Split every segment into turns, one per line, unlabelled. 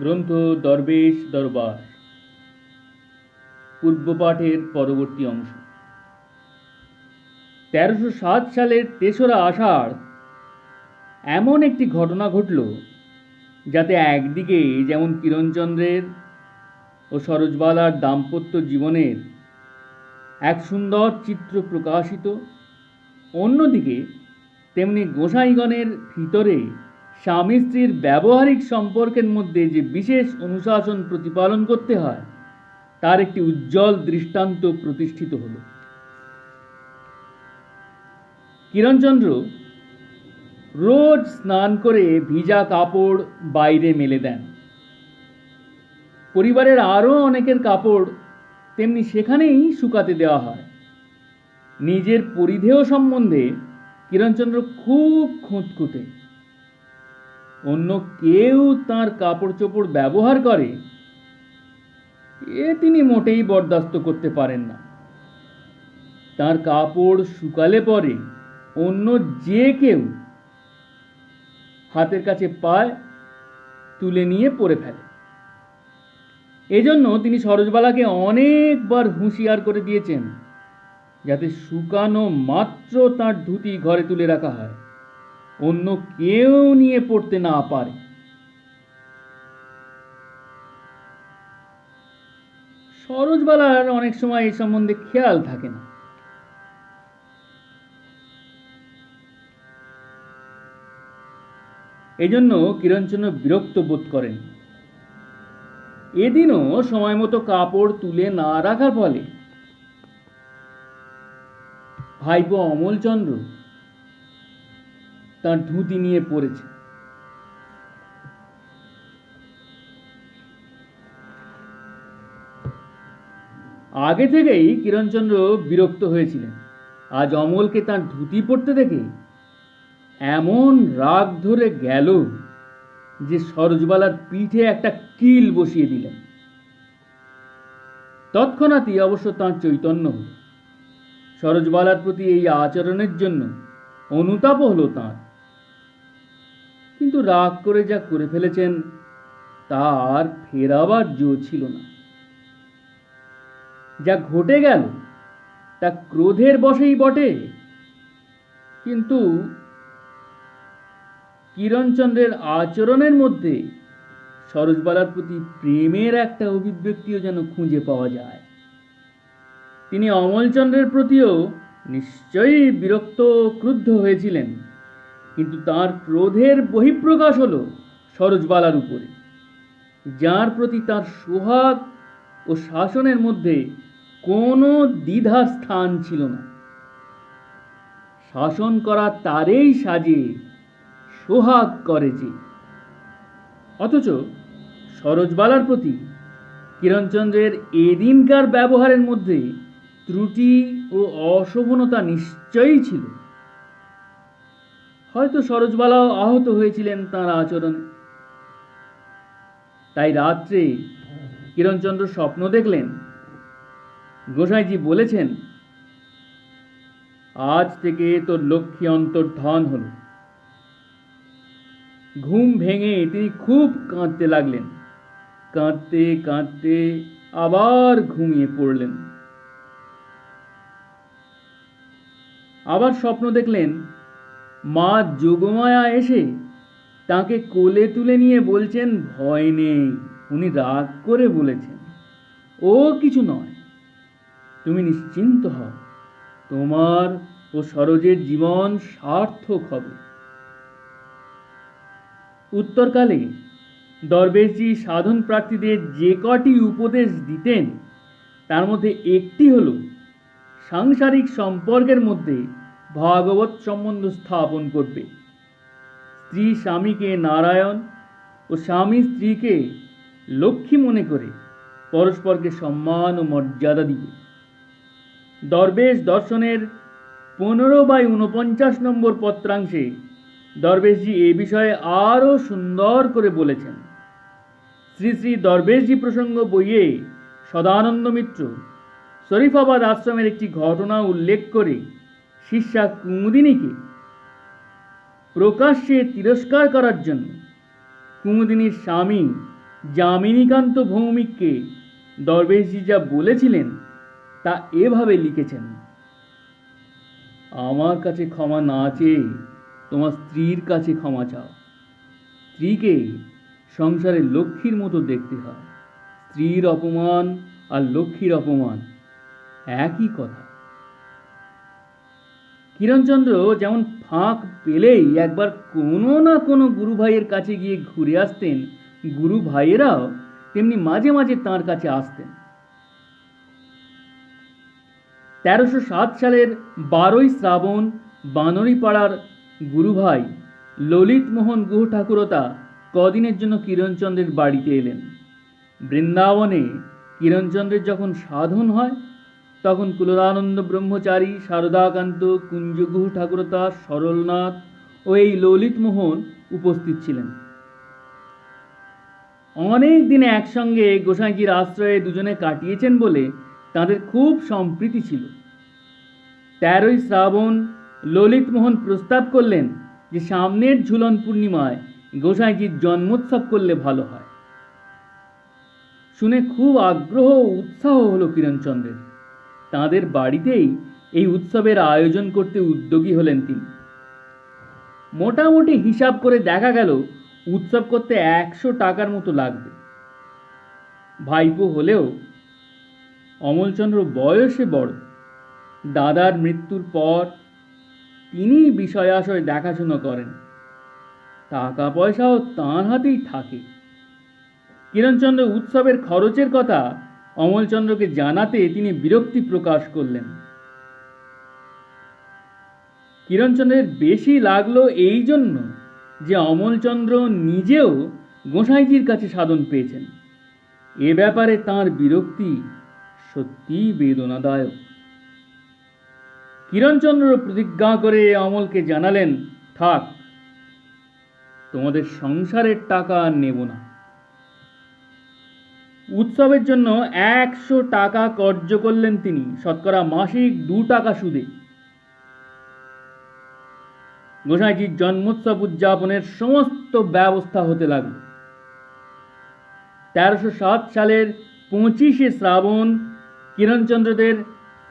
গ্রন্থ দরবেশ দরবার। পূর্বপাঠের পরবর্তী অংশ। তেরোশো সাত সালের তেসরা আষাঢ় এমন একটি ঘটনা ঘটল, যাতে একদিকে যেমন কিরণচন্দ্রের ও সরোজবালার দাম্পত্য জীবনের এক সুন্দর চিত্র প্রকাশিত, অন্যদিকে তেমনি গোসাইগণের ভিতরে স্বামী স্ত্রীর ব্যবহারিক সম্পর্কের মধ্যে যে বিশেষ অনুশাসন প্রতিপালন করতে হয়, তার একটি উজ্জ্বল দৃষ্টান্ত প্রতিষ্ঠিত হল। কিরণচন্দ্র রোজ স্নান করে ভিজা কাপড় বাইরে মেলে দেন। পরিবারের আরও অনেকের কাপড় তেমনি সেখানেই শুকাতে দেওয়া হয়। নিজের পরিধেয় সম্বন্ধে কিরণচন্দ্র খুব খুঁতখুঁতে অন্য কেউ তার কাপড় চোপড় ব্যবহার করে, এ তিনি মোটেই বরদাস্ত করতে পারেন না। তার কাপড় শুকালে পরে অন্য যে কেউ হাতের কাছে পায়, তুলে নিয়ে পরে ফেলে। এজন্য তিনি সরোজবালাকে অনেকবার হুঁশিয়ার করে দিয়েছেন, যাতে শুকানো মাত্র তার ধুতি ঘরে তুলে রাখা হয়। অন্য কেউ নিয়ে পড়তে না পারে। সরোজবালার অনেক সময় এই সম্বন্ধে খেয়াল থাকে না। এজন্য কিরণচন্দ্র বিরক্ত বোধ করেন। এদিনও সময় মতো কাপড় তুলে না রাখার ফলে ভাইপো অমলচন্দ্র তার ধুতি নিয়ে পড়েছে। আগে থেকেই কিরণচন্দ্র বিরক্ত হয়েছিলেন। আজ অমলকে তার ধুতি পড়তে দেখে এমন রাগ ধরে গেল যে সরোজবালার পিঠে একটা কিল বসিয়ে দিলেন। তৎক্ষণাৎই অবশ্য তাঁর চৈতন্য হল। সরোজবালার প্রতি এই আচরণের জন্য অনুতাপ হলো তাঁর। কিন্তু রাগ করে যা করে ফেলেছেন তা আর ফেরাবার জো ছিল না। যা ঘটে গেল, তা ক্রোধের বশেই বটে। কিন্তু কিরণচন্দ্রের আচরণের মধ্যে সরোজবালার প্রতি প্রেমের একটা অভিব্যক্তিও যেন খুঁজে পাওয়া যায়। তিনি অমলচন্দ্রের প্রতিও নিশ্চয়ই বিরক্ত ক্রুদ্ধ হয়েছিলেন। কিন্তু তার ক্রোধের বহিঃপ্রকাশ হলো সরোজবালার উপরে, যার প্রতি তার সোহাগ ও শাসনের মধ্যে কোনো দ্বিধার স্থান ছিল না। শাসন করা তারেই সাজে, সোহাগ করে যে। অথচ সরোজবালার প্রতি কিরণচন্দ্রের এদিনকার ব্যবহারের মধ্যে ত্রুটি ও অশোভনতা নিশ্চয়ই ছিল। হয়তো সরোজবালাও আহত হয়েছিলেন তাঁর আচরণে। তাই রাত্রে কিরণচন্দ্র স্বপ্ন দেখলেন। গোসাইজি বলেছেন, আজ থেকে তোর লক্ষ্মী অন্তর্ধান হল। ঘুম ভেঙে তিনি খুব কাঁদতে লাগলেন। কাঁদতে কাঁদতে আবার ঘুমিয়ে পড়লেন। আবার স্বপ্ন দেখলেন মা যোগমায়া এসে তাকে কোলে তুলে নিয়ে বলছেন, ভয় নেই। উনি রাগ করে বলেছেন, ও কিছু নয়। তুমি নিশ্চিন্ত হও। তোমার ও সরোজের জীবন সার্থক হবে। উত্তরকালে দরবেশজি সাধন প্রার্থীদের যে কটি উপদেশ দিতেন, তার মধ্যে একটি হল সাংসারিক সম্পর্কের মধ্যে ভাগবত সম্বন্ধ স্থাপন করবে। স্ত্রী স্বামীকে নারায়ণ ও স্বামী স্ত্রীকে লক্ষ্মী মনে করে পরস্পরকে সম্মান ও মর্যাদা দিবে দরবেশ দর্শনের পনেরো বাই উনপঞ্চাশ নম্বর পত্রাংশে দরবেশজি এ বিষয়ে আরও সুন্দর করে বলেছেন। শ্রী শ্রী দরবেশজি প্রসঙ্গ বইয়ে সদানন্দ মিত্র শরীফাবাদ আশ্রমের একটি ঘটনা উল্লেখ করে শিষ্যা কুমুদিনীকে প্রকাশ্যে তিরস্কার করার জন্য কুমুদিনীর স্বামী যামিনীকান্ত ভৌমিককে দরবেশজি যা বলেছিলেন তা এভাবে লিখেছেন, আমার কাছে ক্ষমা না চেয়ে তোমার স্ত্রীর কাছে ক্ষমা চাও। স্ত্রীকে সংসারের লক্ষ্মীর মতো দেখতে হয়। স্ত্রীর অপমান আর লক্ষ্মীর অপমান একই কথা। কিরণচন্দ্র যেমন ফাঁক পেলেই একবার কোনো না কোনো গুরু ভাইয়ের কাছে গিয়ে ঘুরে আসতেন, গুরু ভাইয়েরাও তেমনি মাঝে মাঝে তাঁর কাছে আসতেন। তেরোশো সাত সালের বারোই শ্রাবণ, বানরিপাড়ার গুরুভাই ললিত মোহন গুহ ঠাকুরতা কদিনের জন্য কিরণচন্দ্রের বাড়িতে এলেন। বৃন্দাবনে কিরণচন্দ্রের যখন সাধন হয় তখন কুলরানন্দ ব্রহ্মচারী, শারদাকান্ত, কুঞ্জগুহ ঠাকুরতা, সরলনাথ ও এই ললিত মোহন উপস্থিত ছিলেন। অনেক দিন একসঙ্গে গোসাইজির আশ্রয়ে দুজনে কাটিয়েছেন বলে তাদের খুব সম্প্রীতি ছিল। তেরোই শ্রাবণ ললিত মোহন প্রস্তাব করলেন যে সামনের ঝুলন পূর্ণিমায় গোসাইজির জন্মোৎসব করলে ভালো হয়। শুনে খুব আগ্রহ ও উৎসাহ হলো কিরণচন্দ্রের। তাঁদের বাড়িতেই এই উৎসবের আয়োজন করতে উদ্যোগী হলেন তিনি। মোটামুটি হিসাব করে দেখা গেল, উৎসব করতে একশো টাকার মতো লাগবে। ভাইপো হলেও অমলচন্দ্র বয়সে বড়। দাদার মৃত্যুর পর তিনি বিষয় আশয় দেখাশোনা করেন। টাকা পয়সাও তাঁর হাতেই থাকে। কিরণচন্দ্র উৎসবের খরচের কথা অমলচন্দ্রকে জানাতে তিনি বিরক্তি প্রকাশ করলেন। কিরণচন্দ্রের বেশি লাগল এই জন্য যে অমলচন্দ্র নিজেও গোসাইজির কাছে সাধন পেয়েছেন। এ ব্যাপারে তার বিরক্তি সত্যিই বেদনাদায়ক। কিরণচন্দ্র প্রতিজ্ঞা করে অমলকে জানালেন, থাক, তোমাদের সংসারের টাকা নেব না। উৎসবের জন্য একশো টাকা কর্য করলেন তিনি। শতকরা মাসিক দু টাকা সুদে। গোসাইজির জন্মোৎসব উদযাপনের সমস্ত ব্যবস্থা হতে লাগল। তেরোশো সাত সালের পঁচিশে শ্রাবণ কিরণচন্দ্রদের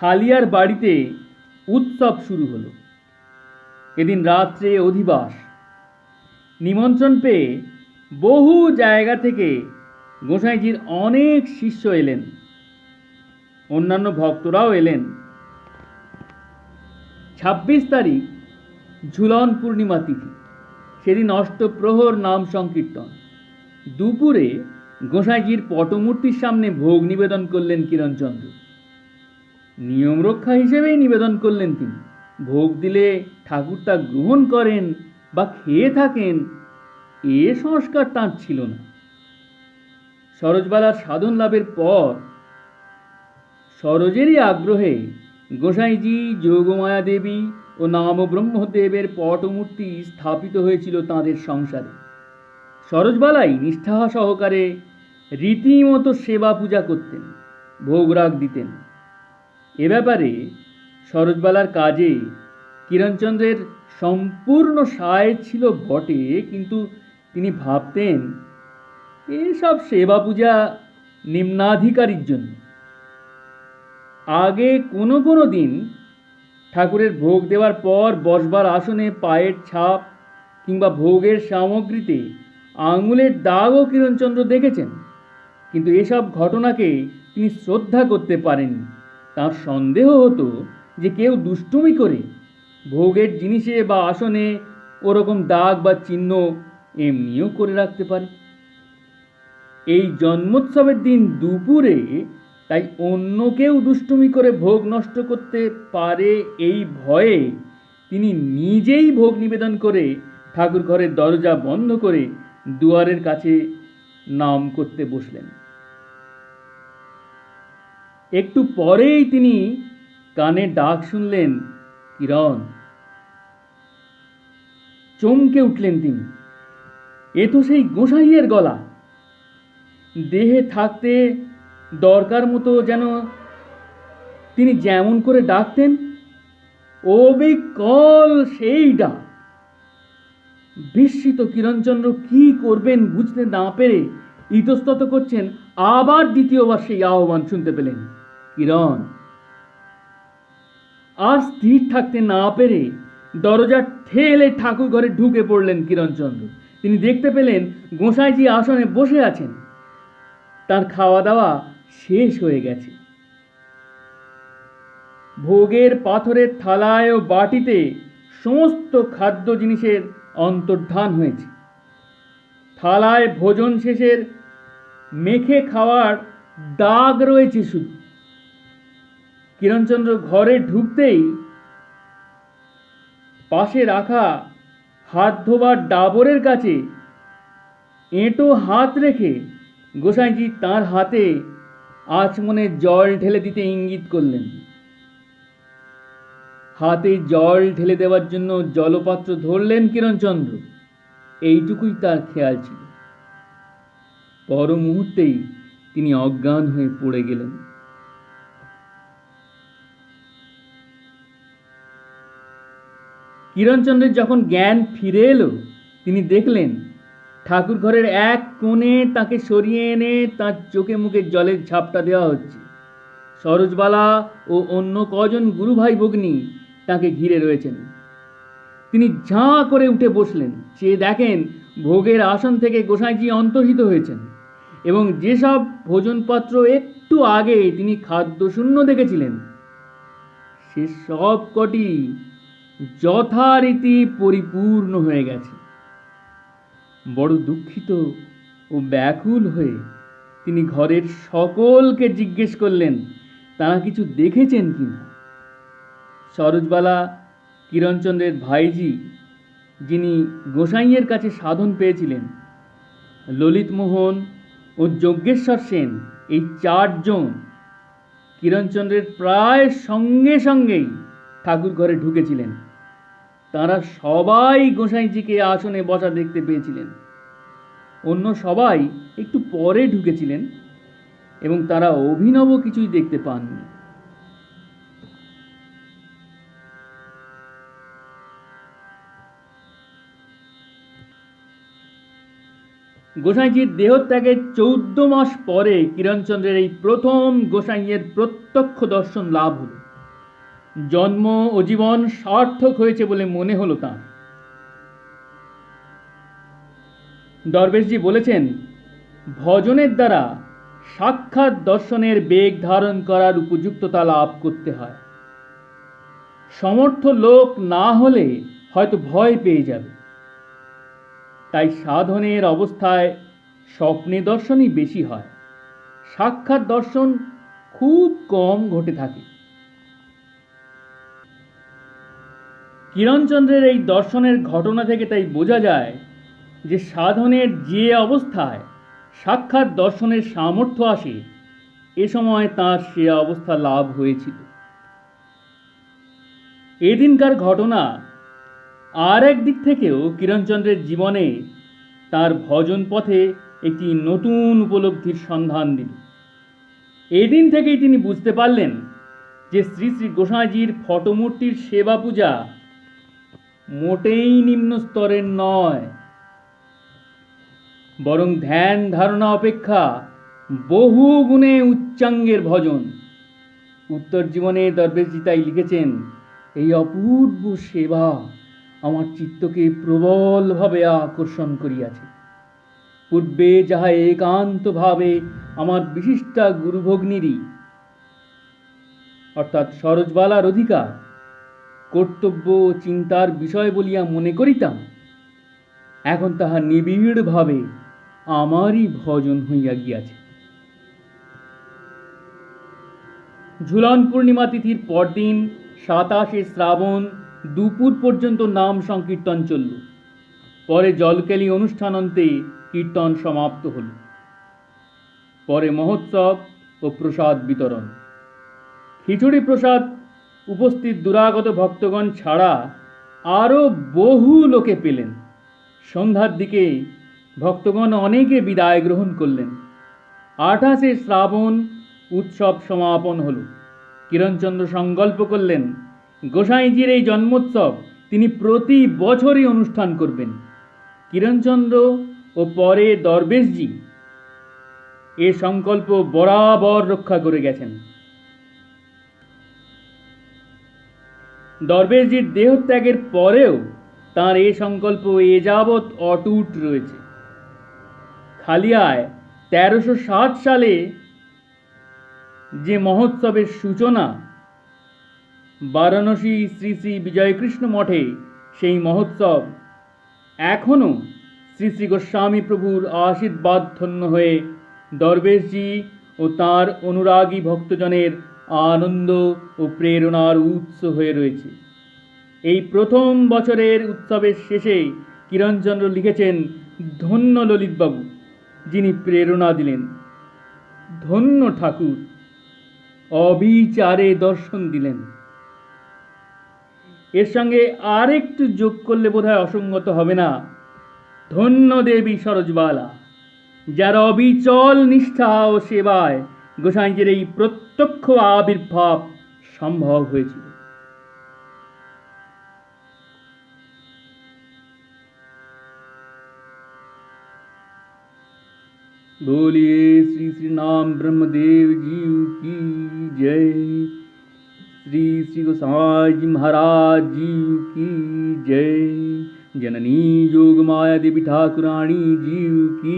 খালিয়ার বাড়িতে উৎসব শুরু হলো। এদিন রাত্রে অধিবাস। নিমন্ত্রণ পেয়ে বহু জায়গা থেকে গোসাইজির অনেক শিষ্য এলেন। অন্যান্য ভক্তরাও এলেন। ছাব্বিশ তারিখ, ঝুলন পূর্ণিমা তিথি। সেদিন অষ্টপ্রহর নাম সংকীর্তন। দুপুরে গোসাইজির পটমূর্তির সামনে ভোগ নিবেদন করলেন কিরণচন্দ্র। নিয়ম রক্ষা হিসেবেই নিবেদন করলেন তিনি। ভোগ দিলে ঠাকুর তা গ্রহণ করেন বা খেয়ে থাকেন, এ সংস্কার তাঁর ছিল না। সরোজবালার সাধন লাভের পর সরোজেরই আগ্রহে গোসাইজি যোগমায়া দেবী ও নামব্রহ্মদেবের পটমূর্তি স্থাপিত হয়েছিল তাঁদের সংসারে। সরোজবালাই নিষ্ঠা সহকারে রীতিমতো সেবা পূজা করতেন ভোগরাগ দিতেন। এ ব্যাপারে সরোজবালার কাজে কিরণচন্দ্রের সম্পূর্ণ সায় ছিল বটে, কিন্তু তিনি ভাবতেন এসব সেবা পূজা নিম্নাধিকারীর জন্য। আগে কোনো কোনো দিন ঠাকুরের ভোগ দেওয়ার পর বসবার আসনে পায়ের ছাপ কিংবা ভোগের সামগ্রীতে আঙুলের দাগও কিরণচন্দ্র দেখেছেন, কিন্তু এসব ঘটনাকে তিনি শ্রদ্ধা করতে পারেননি। তার সন্দেহ হতো যে কেউ দুষ্টুমি করে ভোগের জিনিসে বা আসনে ওরকম দাগ বা চিহ্ন এমনিও করে রাখতে পারে। এই জন্মোৎসবের দিন দুপুরে, তাই অন্য কেউ দুষ্টুমি করে ভোগ নষ্ট করতে পারে এই ভয়ে তিনি নিজেই ভোগ নিবেদন করে ঠাকুর ঘরের দরজা বন্ধ করে দুয়ারের কাছে নাম করতে বসলেন। একটু পরেই তিনি কানে ডাক শুনলেন, কিরণ। চমকে উঠলেন তিনি। এ তো সেই গোসাইয়ের গলা। দেহে থাকতে দরকার মতো যেন তিনি যেমন করে ডাকতেন, অবিকল সেই ডাক। বিস্মিত কিরণচন্দ্র কি করবেন বুঝতে না পেরে ইতস্তত করছেন, আবার দ্বিতীয়বার সেই আহ্বান শুনতে পেলেন কিরণ। আর স্থির থাকতে না পেরে দরজা ঠেলে ঠাকুর ঘরে ঢুকে পড়লেন কিরণচন্দ্র। তিনি দেখতে পেলেন গোসাইজি আসনে বসে আছেন। তার খাওয়া দাওয়া শেষ হয়ে গেছে। ভোগের পাথরের থালায় ও বাটিতে সমস্ত খাদ্য জিনিসের অন্তর্ধান হয়েছে। থালায় ভোজন শেষের মেখে খাওয়ার দাগ রয়েছে শুধু। কিরণচন্দ্র ঘরে ঢুকতেই পাশে রাখা হাত ধোবার ডাবরের কাছে এঁটো হাত রেখে গোসাইজি তার হাতে আচমনে জল ঢেলে দিতে ইঙ্গিত করলেন। হাতে জল ঢেলে দেওয়ার জন্য জলপাত্র ধরলেন কিরণচন্দ্র। এইটুকুই তার খেয়াল ছিল। পর মুহূর্তেই তিনি অজ্ঞান হয়ে পড়ে গেলেন। কিরণচন্দ্রের যখন জ্ঞান ফিরে এলো, তিনি দেখলেন ঠাকুর ঘরের এক কোণে তাকে সরিয়ে এনে তার চোখে মুখে জলের ঝাপটা দেওয়া হচ্ছে। সরোজবালা ও অন্য কজন গুরুভাই ভগ্নী তাকে ঘিরে রয়েছেন। তিনি ঝাঁ করে উঠে বসলেন। সে দেখেন ভোগের আসন থেকে গোসাইজি অন্তর্হিত হয়েছেন এবং যেসব ভোজনপত্র একটু আগে তিনি খাদ্যশূন্য দেখেছিলেন, সে সব কটি যথারীতি পরিপূর্ণ হয়ে গেছে। বড় দুঃখিত ও ব্যাকুল হয়ে তিনি ঘরের সকলকে জিজ্ঞেস করলেন, তারা কিছু দেখেছেন কি না? সরোজবালা কিরণচন্দ্রের ভাইজি, যিনি গোসাইয়ের কাছে সাধন পেয়েছিলেন, ললিতমোহন ও যজ্ঞেশ্বর সেন, এই চারজন কিরণচন্দ্রের প্রায় সঙ্গে সঙ্গেই ঠাকুর ঘরে ঢুকেছিলেন। তারা সবাই গোসাইজিকে আসনে বসা দেখতে পেয়েছিলেন। অন্য সবাই একটু পরে ঢুকেছিলেন এবং তারা অভিনব কিছুই দেখতে পাননি। গোসাইজির দেহত্যাগের চৌদ্দ মাস পরে কিরণচন্দ্রের এই প্রথম গোসাইয়ের প্রত্যক্ষ দর্শন লাভ হল। জন্ম ও জীবন সার্থক হয়েছে বলে মনে হলো তাঁর। দরবেশজি বলেছেন, ভজনের দ্বারা সাক্ষাৎ দর্শনের বেগ ধারণ করার উপযুক্ততা লাভ করতে হয়। সমর্থ লোক না হলে হয়তো ভয় পেয়ে যাবে। তাই সাধনের অবস্থায় স্বপ্নে দর্শনই বেশি হয়। সাক্ষাৎ দর্শন খুব কম ঘটে থাকে। কিরণচন্দ্রের এই দর্শনের ঘটনা থেকে তাই বোঝা যায় যে সাধনের যে অবস্থায় সাক্ষাৎ দর্শনের সামর্থ্য আসে, এ সময় তার সে অবস্থা লাভ হয়েছিল। এদিনকার ঘটনা আর এক দিক থেকেও কিরণচন্দ্রের জীবনে তার ভজন পথে একটি নতুন উপলব্ধির সন্ধান দিল। এদিন থেকেই তিনি বুঝতে পারলেন যে শ্রী শ্রী গোসাইজির ফটোমূর্তির সেবা পূজা মোটেই নিম্ন স্তরের নয়। বরং ধ্যান, ধারণা, অপেক্ষা বহু গুণে উচ্চাঙ্গের ভজন। উত্তর জীবনে দরবেশজি তাই লিখেছেন, এই অপূর্ব সেবা আমার চিত্তকে প্রবলভাবে আকর্ষণ করিয়াছে। পূর্বে যাহা একান্তভাবে আমার বিশিষ্টা গুরুভগ্নিরই, অর্থাৎ সরোজবালার অধিকার কর্তব্য ও চিন্তার বিষয় বলিয়া মনে করিতাম। এখন তাহা নিবিড়ভাবে আমারই ভজন হইয়া গিয়াছে। ঝুলন পূর্ণিমা তিথির পরদিন সাতাশে শ্রাবণ দুপুর পর্যন্ত নাম সংকীর্তন চলল। পরে জলকেলি অনুষ্ঠানান্তে কীর্তন সমাপ্ত হল। পরে মহোৎসব ও প্রসাদ বিতরণ। খিচুড়ি প্রসাদ উপস্থিত দুরাগত ভক্তগণ ছাড়া আরও বহু লোকে পেলেন। সন্ধ্যার দিকে ভক্তগণ অনেকে বিদায় গ্রহণ করলেন। আঠাশে শ্রাবণ উৎসব সমাপন হল। কিরণচন্দ্র সংকল্প করলেন, গোসাইজির এই জন্মোৎসব তিনি প্রতি বছরই অনুষ্ঠান করবেন। কিরণচন্দ্র ও পরে দরবেশজি এ সংকল্প বরাবর রক্ষা করে গেছেন। দরবেশজির দেহত্যাগের পরেও তার এ সংকল্প এ যাবৎ অটুট রয়েছে। খালিয়ায় তেরোশো সাত সালে যে মহোৎসবের সূচনা, বারাণসী শ্রী শ্রী বিজয়কৃষ্ণ মঠে সেই মহোৎসব এখনও শ্রী শ্রী গোস্বামী প্রভুর আশীর্বাদ ধন্য হয়ে দরবেশজি ও তার অনুরাগী ভক্তজনের আনন্দ ও প্রেরণার উৎস হয়ে রয়েছে। এই প্রথম বছরের উৎসবের শেষে কিরণচন্দ্র লিখেছেন ধন্য ললিতবাবু যিনি প্রেরণা দিলেন। ধন্য ঠাকুর, অবিচারে দর্শন দিলেন। এর সঙ্গে আরেকটু যোগ করলে বোধহয় অসঙ্গত হবে না। ধন্য দেবী সরোজবালা, যার অবিচল নিষ্ঠা ও সেবায় গোসাইজির এই প্রত্যক্ষ আবির্ভাব সম্ভব হয়েছিল बोलिए श्री श्री नाम ब्रह्मदेव जीव की जय श्री श्री गोसाई जी महाराज जीव की जय जननी योग माया देवी ठाकुरानी जीव की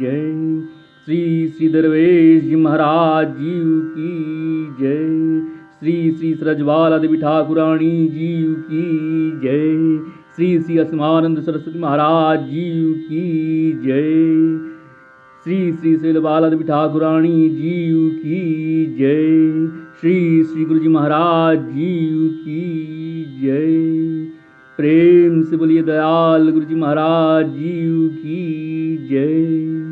जय श्री श्री दरवेश जी महाराज जीव की जय श्री श्री सरजवाला देवी ठाकुरानी जीव की जय श्री श्री असमानंद सरस्वती महाराज जीव की जय श्री श्री श्री बाला देवी ठाकुरानी जीव की जय श्री श्री गुरु जी महाराज जीव की जय प्रेम से बोलिए दयाल गुरु जी महाराज जीव की जय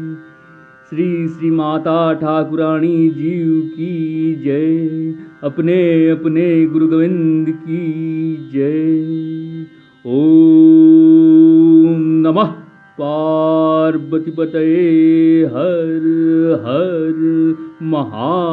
श्री श्री माता ठाकुरानी जीव की जय। अपने अपने गुरु गोविंद की जय। ओम नमः। पार्वतीपतये हर हर महादेव।